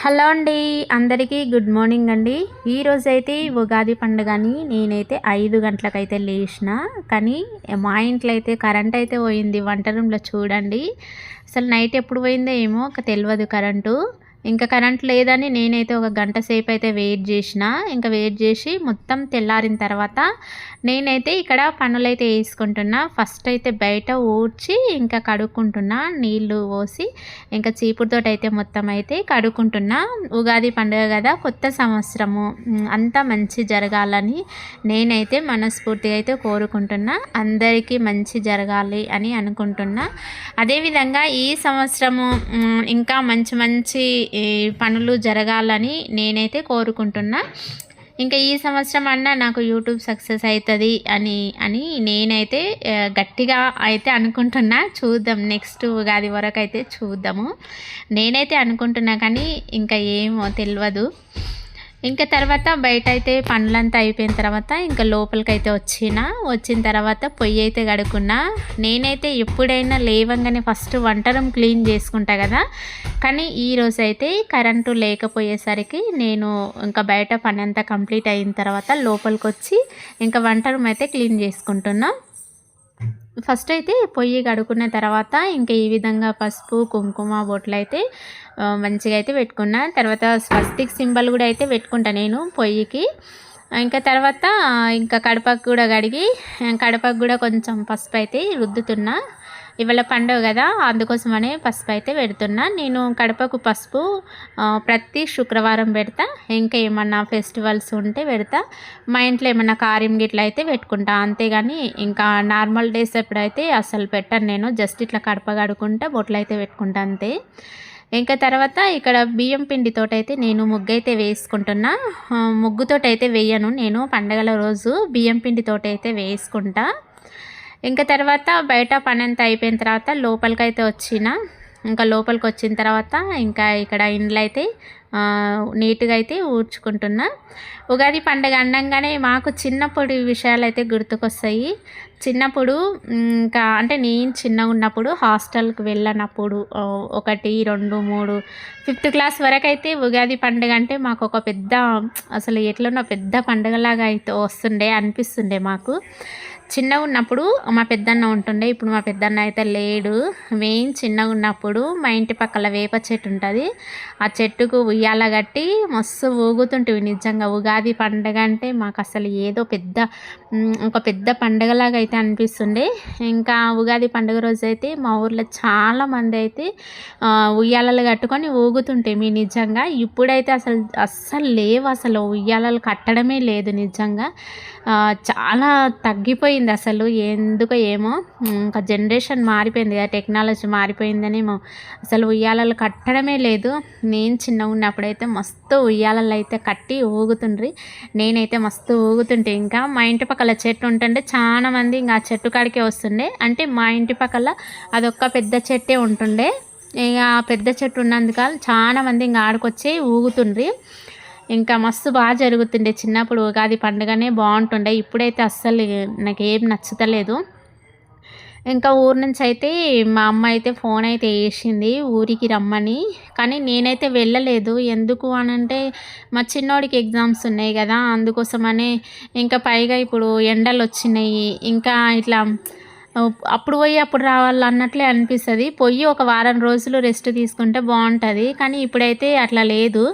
Hello అండి అందరికీ good morning అండి. ఈరోజు అయితే ఉగాది పండుగని నేనైతే ఐదు గంటలకైతే లేచిన కానీ మా ఇంట్లో అయితే కరెంట్ అయితే పోయింది వంట రూమ్లో చూడండి. అసలు నైట్ ఎప్పుడు పోయిందో ఏమో ఒక తెలియదు కరెంటు. ఇంకా కరెంట్ లేదని నేనైతే ఒక గంట సేపు అయితే వెయిట్ చేసిన ఇంకా వెయిట్ చేసి మొత్తం తెల్లారిన తర్వాత నేనైతే ఇక్కడ పనులైతే వేసుకుంటున్నా. ఫస్ట్ అయితే బయట ఊడ్చి ఇంకా కడుక్కుంటున్నా నీళ్ళు పోసి ఇంకా చీపుడుతో అయితే మొత్తం అయితే కడుక్కుంటున్నా. ఉగాది పండుగ కదా కొత్త సంవత్సరము. అంతా మంచి జరగాలని నేనైతే మనస్ఫూర్తిగా అయితే కోరుకుంటున్నా. అందరికీ మంచి జరగాలి అని అనుకుంటున్నా. అదేవిధంగా ఈ సంవత్సరము ఇంకా మంచి మంచి పనులు జరగాలని నేనైతే కోరుకుంటున్నా. ఇంకా ఈ సంవత్సరం అన్నా నాకు యూట్యూబ్ సక్సెస్ అవుతుంది అని అని నేనైతే గట్టిగా అయితే అనుకుంటున్నా. చూద్దాం నెక్స్ట్ ఉగాది వరకు అయితే చూద్దాము. నేనైతే అనుకుంటున్నా కానీ ఇంకా ఏమో తెలియదు. ఇంకా తర్వాత బయట అయితే పనులంతా అయిపోయిన తర్వాత ఇంకా లోపలికి అయితే వచ్చిన వచ్చిన తర్వాత పొయ్యి అయితే కడుక్కున్నా. నేనైతే ఎప్పుడైనా లేవంగానే ఫస్ట్ వంటరం క్లీన్ చేసుకుంటా కదా. కానీ ఈరోజు అయితే కరెంటు లేకపోయేసరికి నేను ఇంకా బయట పని అంతా కంప్లీట్ అయిన తర్వాత లోపలికి వచ్చి ఇంకా వంటరం అయితే క్లీన్ చేసుకుంటున్నాను ఫస్ట్ అయితే పొయ్యి కడుక్కున్న తర్వాత ఇంకా ఈ విధంగా పసుపు కుంకుమ బొట్లు అయితే మంచిగా అయితే పెట్టుకున్నా. తర్వాత స్వస్తిక్ సింబల్ కూడా అయితే పెట్టుకుంటా నేను పొయ్యికి. ఇంకా తర్వాత ఇంకా కడపకు కూడా కడిగి కడపకు కూడా కొంచెం పసుపు అయితే రుద్దుతున్నా. ఇవాళ పండుగ కదా అందుకోసమనే పసుపు అయితే పెడుతున్నా. నేను కడపకు పసుపు ప్రతి శుక్రవారం పెడతా. ఇంకా ఏమన్నా ఫెస్టివల్స్ ఉంటే పెడతా. మా ఇంట్లో ఏమన్నా కార్యం గిట్ల అయితే పెట్టుకుంటా. అంతేగాని ఇంకా నార్మల్ డేస్ ఎప్పుడైతే అసలు పెట్టను నేను జస్ట్ ఇట్లా కడప కడుకుంటా బొట్లు అయితే పెట్టుకుంటా అంతే. ఇంకా తర్వాత ఇక్కడ బియ్యం పిండితోటి అయితే నేను ముగ్గు అయితే వేసుకుంటున్నా ముగ్గుతోటి అయితే వేయను నేను. పండగల రోజు బియ్యం పిండితోటి అయితే వేసుకుంటా. ఇంకా తర్వాత బయట పని అంతా అయిపోయిన తర్వాత లోపలికైతే వచ్చిన ఇంకా లోపలికి వచ్చిన తర్వాత ఇంకా ఇక్కడ ఇండ్లు అయితే నీట్గా అయితే ఊడ్చుకుంటున్నా. ఉగాది పండుగ అండంగానే మాకు చిన్నప్పుడు విషయాలు అయితే గుర్తుకొస్తాయి. చిన్నప్పుడు ఇంకా అంటే నేను చిన్నగా ఉన్నప్పుడు హాస్టల్కి వెళ్ళినప్పుడు ఒకటి రెండు మూడు ఫిఫ్త్ క్లాస్ వరకు అయితే ఉగాది పండుగ అంటే మాకు ఒక పెద్ద అసలు ఎట్లనో పెద్ద పండుగలాగా అయితే వస్తుండే అనిపిస్తుండే మాకు. చిన్నగా ఉన్నప్పుడు మా పెద్దన్న ఉంటుండే. ఇప్పుడు మా పెద్దన్న అయితే లేడు. మెయిన్ చిన్నగా ఉన్నప్పుడు మా ఇంటి పక్కల వేప చెట్టు ఉంటుంది. ఆ చెట్టుకు ఉయ్యాల కట్టి మస్తు ఊగుతుంటివి నిజంగా. ఉగాది పండగ అంటే మాకు అసలు ఏదో పెద్ద ఒక పెద్ద పండగలాగా అయితే అనిపిస్తుండే. ఇంకా ఉగాది పండుగ రోజు అయితే మా ఊర్లో చాలా మంది అయితే ఉయ్యాలలు కట్టుకొని ఊగుతుంటే మీ నిజంగా ఇప్పుడైతే అసలు అస్సలు లేవు అసలు ఉయ్యాలలు కట్టడమే లేదు నిజంగా. చాలా తగ్గిపోయింది అసలు ఎందుకో ఏమో. ఇంకా జనరేషన్ మారిపోయింది కదా టెక్నాలజీ మారిపోయిందనేమో అసలు ఉయ్యాలలు కట్టడమే లేదు. నేను చిన్నగా ఉన్నప్పుడైతే మస్తు ఉయ్యాలలు అయితే కట్టి ఊగుతుండ్రి. నేనైతే మస్తు ఊగుతుంటే ఇంకా మా ఇంటి పక్కల చెట్టు ఉంటుండే చాలా మంది ఇంకా ఆ చెట్టు కాడికే వస్తుండే. అంటే మా ఇంటి పక్కల అదొక్క పెద్ద చెట్టే ఉంటుండే. ఇక ఆ పెద్ద చెట్టు ఉన్నందుక చాలా మంది ఇంకా ఆడుకొచ్చి ఊగుతుండ్రి. ఇంకా మస్తు బాగా జరుగుతుండే చిన్నప్పుడు ఉగాది పండుగనే బాగుంటుండే. ఇప్పుడైతే అస్సలు నాకు ఏం నచ్చుతలేదు. ఇంకా ఊరి నుంచి అయితే మా అమ్మ అయితే ఫోన్ అయితే వేసింది ఊరికి రమ్మని. కానీ నేనైతే వెళ్ళలేదు. ఎందుకు అని అంటే మా చిన్నోడికి ఎగ్జామ్స్ ఉన్నాయి కదా అందుకోసమనే. ఇంకా పైగా ఇప్పుడు ఎండలు వచ్చినాయి. ఇంకా ఇట్లా అప్పుడు పోయి అప్పుడు రావాలి అన్నట్లే అనిపిస్తుంది. పోయి ఒక వారం రోజులు రెస్ట్ తీసుకుంటే బాగుంటుంది. కానీ ఇప్పుడైతే అట్లా లేదు.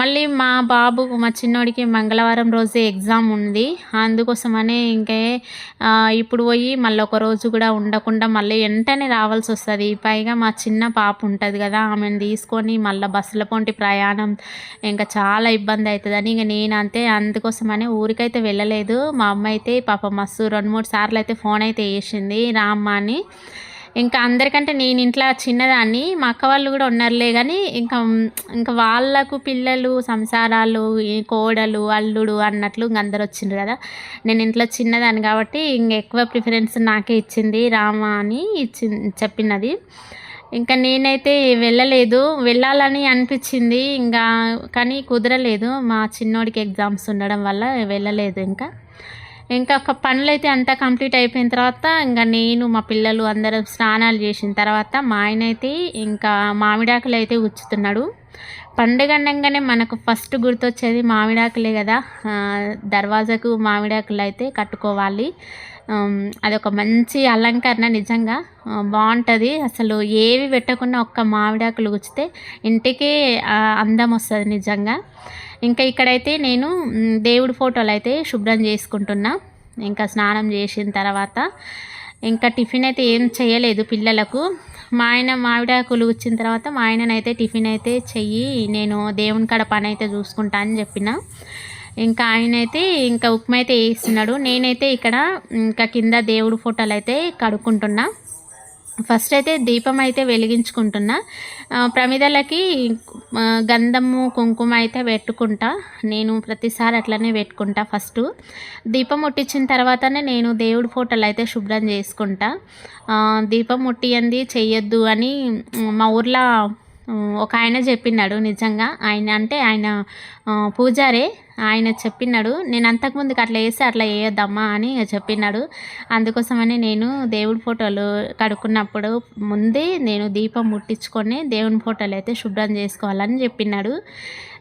మళ్ళీ మా బాబు మా చిన్నోడికి మంగళవారం రోజే ఎగ్జామ్ ఉంది. అందుకోసమనే ఇంకే ఇప్పుడు పోయి మళ్ళీ ఒక రోజు కూడా ఉండకుండా మళ్ళీ వెంటనే రావాల్సి వస్తుంది. పైగా మా చిన్న పాప ఉంటుంది కదా ఆమెను తీసుకొని మళ్ళీ బస్సుల పొంటి ప్రయాణం ఇంకా చాలా ఇబ్బంది అవుతుందని ఇంక నేను అంతే. అందుకోసమనే ఊరికైతే వెళ్ళలేదు. మా అమ్మ అయితే పాప మస్తు రెండు మూడు సార్లు అయితే ఫోన్ అయితే వేసింది రామ్మ అని ఇంకా అందరికంటే నేను ఇంట్లో చిన్నదాన్ని. మా అక్క వాళ్ళు కూడా ఉన్నారులే కానీ ఇంకా ఇంకా వాళ్ళకు పిల్లలు సంసారాలు కోడలు అల్లుడు అన్నట్లు ఇంక అందరు వచ్చిండ్రు కదా. నేను ఇంట్లో చిన్నదాన్ని కాబట్టి ఇంక ఎక్కువ ప్రిఫరెన్స్ నాకే ఇచ్చింది రామ అని ఇచ్చి చెప్పినది. ఇంకా నేనైతే వెళ్ళలేదు. వెళ్ళాలని అనిపించింది ఇంకా కానీ కుదరలేదు. మా చిన్నోడికి ఎగ్జామ్స్ ఉండడం వల్ల వెళ్ళలేదు ఇంకా. ఇంకా ఒక పనులు అయితే అంతా కంప్లీట్ అయిపోయిన తర్వాత ఇంకా నేను మా పిల్లలు అందరం స్నానాలు చేసిన తర్వాత మా ఆయన అయితే ఇంకా మామిడాకులు అయితే ఉచ్చుతున్నాడు పండుగ అనగానే మనకు ఫస్ట్ గుర్తొచ్చేది మామిడాకులే కదా. దర్వాజకు దర్వాజాకు మామిడాకులు అయితే కట్టుకోవాలి. అది అదొక మంచి అలంకరణ నిజంగా. బాగుంటుంది. అసలు ఏవి పెట్టకుండా ఒక్క మామిడాకులు గుచ్చితే ఇంటికి అందం వస్తుంది నిజంగా. ఇంకా ఇక్కడైతే నేను దేవుడి ఫోటోలు అయితే శుభ్రం చేసుకుంటున్నా. ఇంకా స్నానం చేసిన తర్వాత ఇంకా టిఫిన్ అయితే ఏం చేయలేదు పిల్లలకు. మా ఆయన మామిడాకులు వచ్చిన తర్వాత మా ఆయననైతే టిఫిన్ అయితే చెయ్యి నేను దేవుని కాడ పని అయితే చూసుకుంటా అని చెప్పిన. ఇంకా ఆయన అయితే ఇంకా ఉప్మా అయితే వేస్తున్నాడు. నేనైతే ఇక్కడ ఇంకా కింద దేవుడు ఫోటోలు అయితే కడుక్కుంటున్నా. ఫస్ట్ అయితే దీపం అయితే వెలిగించుకుంటున్నా ప్రమిదలకి గంధము కుంకుమ అయితే పెట్టుకుంటా. నేను ప్రతిసారి అట్లనే పెట్టుకుంటా ఫస్ట్. దీపం ముట్టించిన తర్వాతనే నేను దేవుడి ఫోటోలు అయితే శుభ్రం చేసుకుంటా. దీపం ముట్టియంది చెయ్యొద్దు అని మా ఊర్లో ఒక ఆయన చెప్పినాడు నిజంగా. ఆయన అంటే ఆయన పూజారే. ఆయన చెప్పినాడు నేను అంతకుముందుకు అట్లా వేస్తే అట్లా వేయొద్దమ్మా అని చెప్పినాడు అందుకోసమని నేను దేవుడి ఫోటోలు కడుక్కున్నప్పుడు ముందే నేను దీపం ముట్టించుకొని దేవుని ఫోటోలు అయితే శుభ్రం చేసుకోవాలని చెప్పినాడు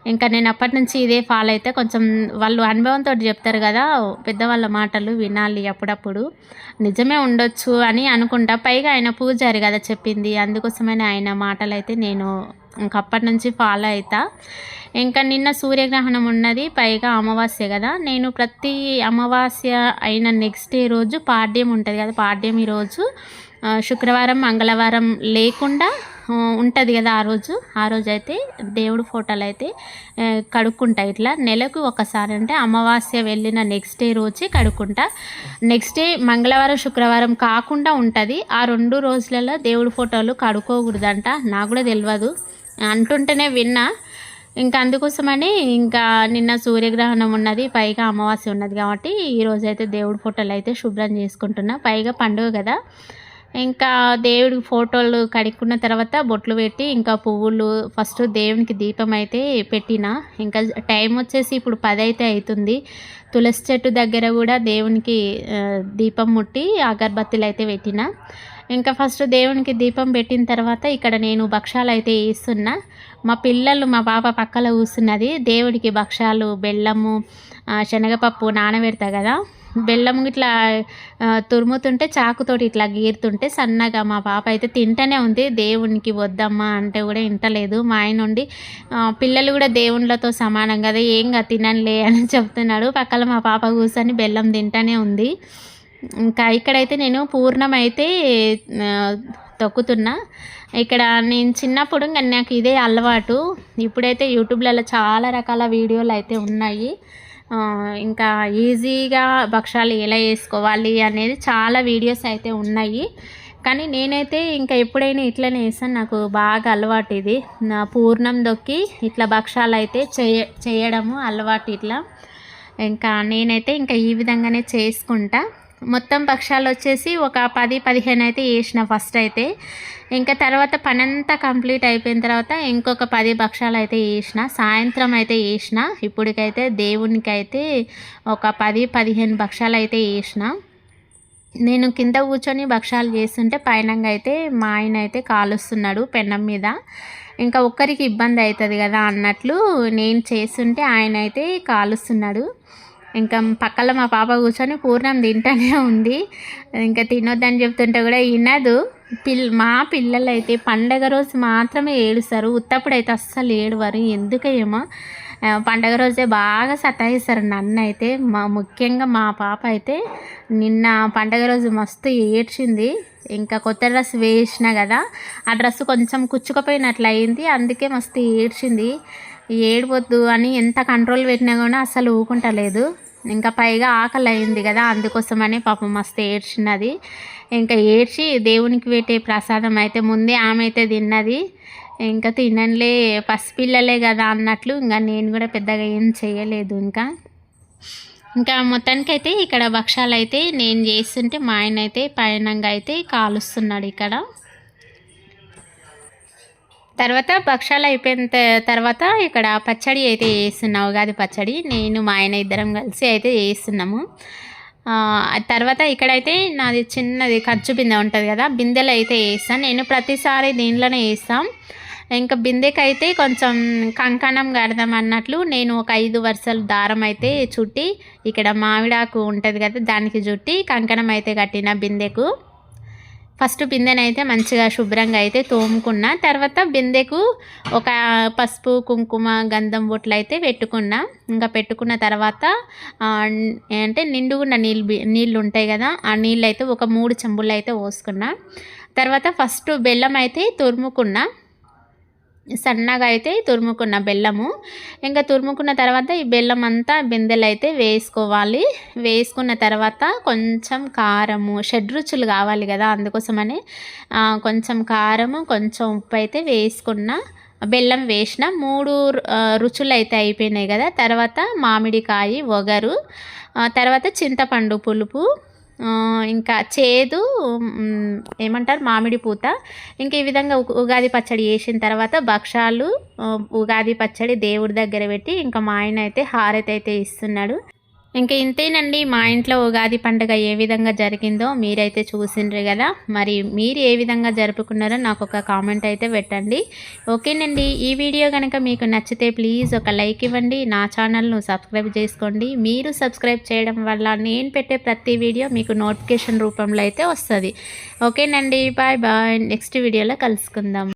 ఇంకా నేను అప్పటి నుంచి ఇదే ఫాలో అయితే కొంచెం వాళ్ళు అనుభవంతో చెప్తారు కదా పెద్దవాళ్ళ మాటలు వినాలి అప్పుడప్పుడు. నిజమే ఉండొచ్చు అని అనుకుంటా. పైగా ఆయన పూజారి కదా చెప్పింది. అందుకోసమైన ఆయన మాటలు అయితే నేను ఇంకప్పటి నుంచి ఫాలో అవుతా ఇంకా నిన్న సూర్యగ్రహణం ఉన్నది పైగా అమావాస్య కదా. నేను ప్రతి అమావాస్య అయిన నెక్స్ట్ డే రోజు పాడ్యం ఉంటుంది కదా పాడ్యం ఈరోజు శుక్రవారం మంగళవారం లేకుండా ఉంటుంది కదా ఆ రోజు. ఆ రోజు అయితే దేవుడు ఫోటోలు అయితే కడుక్కుంటా ఇట్లా. నెలకు ఒకసారి అంటే అమావాస్య వెళ్ళిన నెక్స్ట్ డే రోజే కడుక్కుంటా. నెక్స్ట్ డే మంగళవారం శుక్రవారం కాకుండా ఉంటుంది. ఆ రెండు రోజులలో దేవుడి ఫోటోలు కడుక్కోకూడదంట. నాకు కూడా తెలియదు అంటుంటేనే విన్నా. ఇంకా అందుకోసమని ఇంకా నిన్న సూర్యగ్రహణం ఉన్నది పైగా అమావాస్య ఉన్నది కాబట్టి ఈరోజు అయితే దేవుడి ఫోటోలు అయితే శుభ్రం చేసుకుంటున్నా. పైగా పండుగ కదా. ఇంకా దేవుడి ఫోటోలు కడుక్కున్న తర్వాత బొట్లు పెట్టి ఇంకా పువ్వులు ఫస్ట్ దేవునికి దీపం అయితే పెట్టిన. ఇంకా టైం వచ్చేసి ఇప్పుడు పది అయితే అవుతుంది. తులసి చెట్టు దగ్గర కూడా దేవునికి దీపం ముట్టి అగరబత్తులు అయితే పెట్టిన. ఇంకా ఫస్ట్ దేవునికి దీపం పెట్టిన తర్వాత ఇక్కడ నేను భక్షాలు అయితే వేస్తున్నా. మా పిల్లలు మా పాప పక్కల కూస్తున్నది దేవుడికి భక్షాలు బెల్లము శనగపప్పు నానబెడతా కదా. బెల్లం ఇట్లా తురుముతుంటే చాకుతోటి ఇట్లా గీరుతుంటే సన్నగా మా పాప అయితే తింటూనే ఉంది. దేవునికి వద్దమ్మా అంటే కూడా ఇంటలేదు. మా ఆయన ఉండి పిల్లలు కూడా దేవుళ్ళతో సమానం కదా ఏం కా అని చెప్తున్నాడు. పక్కన మా పాప కూర్చొని బెల్లం తింటూనే ఉంది. ఇంకా ఇక్కడైతే నేను పూర్ణం అయితే తొక్కుతున్నా. ఇక్కడ నేను చిన్నప్పుడు ఇంకా నాకు ఇదే అలవాటు. ఇప్పుడైతే యూట్యూబ్లలో చాలా రకాల వీడియోలు అయితే ఉన్నాయి. ఇంకా ఈజీగా భక్షాలు ఎలా వేసుకోవాలి అనేది చాలా వీడియోస్ అయితే ఉన్నాయి. కానీ నేనైతే ఇంకా ఎప్పుడైనా ఇట్లనే వేస్తాను నాకు బాగా అలవాటు ఇది. నా పూర్ణం దొక్కి ఇట్లా భక్షాలు అయితే చేయ చేయడము అలవాటు ఇట్లా. ఇంకా నేనైతే ఇంకా ఈ విధంగానే చేసుకుంటా. మొత్తం పక్షాలు వచ్చేసి ఒక పది పదిహేను అయితే వేసిన ఫస్ట్ అయితే. ఇంకా తర్వాత పనంతా కంప్లీట్ అయిపోయిన తర్వాత ఇంకొక పది భక్షాలు అయితే వేసిన సాయంత్రం అయితే వేసిన ఇప్పటికైతే దేవునికి అయితే ఒక పది పదిహేను భక్షాలు అయితే వేసిన నేను కింద కూర్చొని భక్షాలు చేస్తుంటే పైనంగా అయితే మా ఆయన అయితే కాలుస్తున్నాడు పెన్నం మీద. ఇంకా ఒక్కరికి ఇబ్బంది అవుతుంది కదా అన్నట్లు నేను చేస్తుంటే ఆయన అయితే కాలుస్తున్నాడు ఇంకా పక్కల మా పాప కూర్చొని పూర్ణం తింటానే ఉంది. ఇంకా తినొద్దని చెప్తుంటే కూడా వినదు పిల్ మా పిల్లలు అయితే పండగ రోజు మాత్రమే ఏడుస్తారు. ఉత్తప్పుడు అయితే అస్సలు ఏడవరు. ఎందుకేమో? పండగ రోజే బాగా సతాయిస్తారు నన్ను అయితే మా ముఖ్యంగా మా పాప అయితే నిన్న పండగ రోజు మస్తు ఏడ్చింది. ఇంకా కొత్త డ్రెస్ వేసిన కదా ఆ డ్రెస్ కొంచెం కుచ్చుకుపోయినట్లు అయింది అందుకే మస్తు ఏడ్చింది. ఏడిపోద్దు అని ఎంత కంట్రోల్ పెట్టినా కూడా అసలు ఊకుంటలేదు. ఇంకా పైగా ఆకలి అయింది కదా అందుకోసమని పాపం మస్తు ఏడ్చినది. ఇంకా ఏడ్చి దేవునికి పెట్టే ప్రసాదం అయితే ముందే ఆమె అయితే తిన్నది. ఇంకా తినలే పసిపిల్లలే కదా అన్నట్లు ఇంకా నేను కూడా పెద్దగా ఏం చేయలేదు ఇంకా. ఇంకా మొత్తానికైతే ఇక్కడ భక్షాలు అయితే నేను చేస్తుంటే మా ఆయన అయితే పయనంగా అయితే కాలుస్తున్నాడు ఇక్కడ. తర్వాత భక్షాలు అయిపోయిన త- తర్వాత ఇక్కడ పచ్చడి అయితే చేస్తున్నాం ఉగాది పచ్చడి. నేను మా ఆయన ఇద్దరం కలిసి అయితే చేస్తున్నాము. తర్వాత ఇక్కడైతే నాది చిన్నది ఖర్చు బిందె ఉంటుంది కదా బిందెలు అయితే వేస్తాను నేను ప్రతిసారి దీనిలోనే వేస్తాం ఇంకా బిందెకైతే కొంచెం కంకణం కడదాం అన్నట్లు నేను ఒక ఐదు వరుసలు దారం అయితే చుట్టి ఇక్కడ మామిడాకు ఉంటుంది కదా దానికి చుట్టి కంకణం అయితే కట్టిన బిందెకు. ఫస్ట్ బిందెనైతే మంచిగా శుభ్రంగా అయితే తోముకున్న. తర్వాత బిందెకు ఒక పసుపు కుంకుమ గంధం బొట్లు అయితే పెట్టుకున్నా. ఇంకా పెట్టుకున్న తర్వాత అంటే అంటే నిండుగున్న నీళ్ళు నీళ్ళు ఉంటాయి కదా ఆ నీళ్ళు అయితే ఒక మూడు చెంబులు అయితే పోసుకున్నా. తర్వాత ఫస్ట్ బెల్లం అయితే తురుముకున్నా. సన్నగా అయితే తురుముకున్న బెల్లము. ఇంకా తురుముకున్న తర్వాత ఈ బెల్లం అంతా బిందెలు అయితే వేసుకోవాలి. వేసుకున్న తర్వాత కొంచెం కారము షడ్రుచులు కావాలి కదా అందుకోసమని కొంచెం కారము కొంచెం ఉప్పు అయితే వేసుకున్న బెల్లం వేసిన మూడు రుచులు అయితే అయిపోయినాయి కదా. తర్వాత మామిడికాయ ఒగరు తర్వాత చింతపండు పులుపు ఇంకా చేదు ఏమంటారు మామిడి పూత. ఇంకా ఈ విధంగా ఉగాది పచ్చడి చేసిన తర్వాత భక్షాలు ఉగాది పచ్చడి దేవుడి దగ్గర పెట్టి ఇంకా మా ఆయన అయితే హారతి అయితే ఇస్తున్నాడు. ఇంకా ఇంతేనండి మా ఇంట్లో ఉగాది పండుగ ఏ విధంగా జరిగిందో మీరైతే చూసిండ్రు కదా. మరి మీరు ఏ విధంగా జరుపుకున్నారో నాకు ఒక కామెంట్ అయితే పెట్టండి. ఓకేనండి ఈ వీడియో కనుక మీకు నచ్చితే ప్లీజ్ ఒక లైక్ ఇవ్వండి. నా ఛానల్ను సబ్స్క్రైబ్ చేసుకోండి. మీరు సబ్స్క్రైబ్ చేయడం వల్ల నేను పెట్టే ప్రతి వీడియో మీకు నోటిఫికేషన్ రూపంలో అయితే వస్తుంది. ఓకేనండి బాయ్ బాయ్. నెక్స్ట్ వీడియోలో కలుసుకుందాం.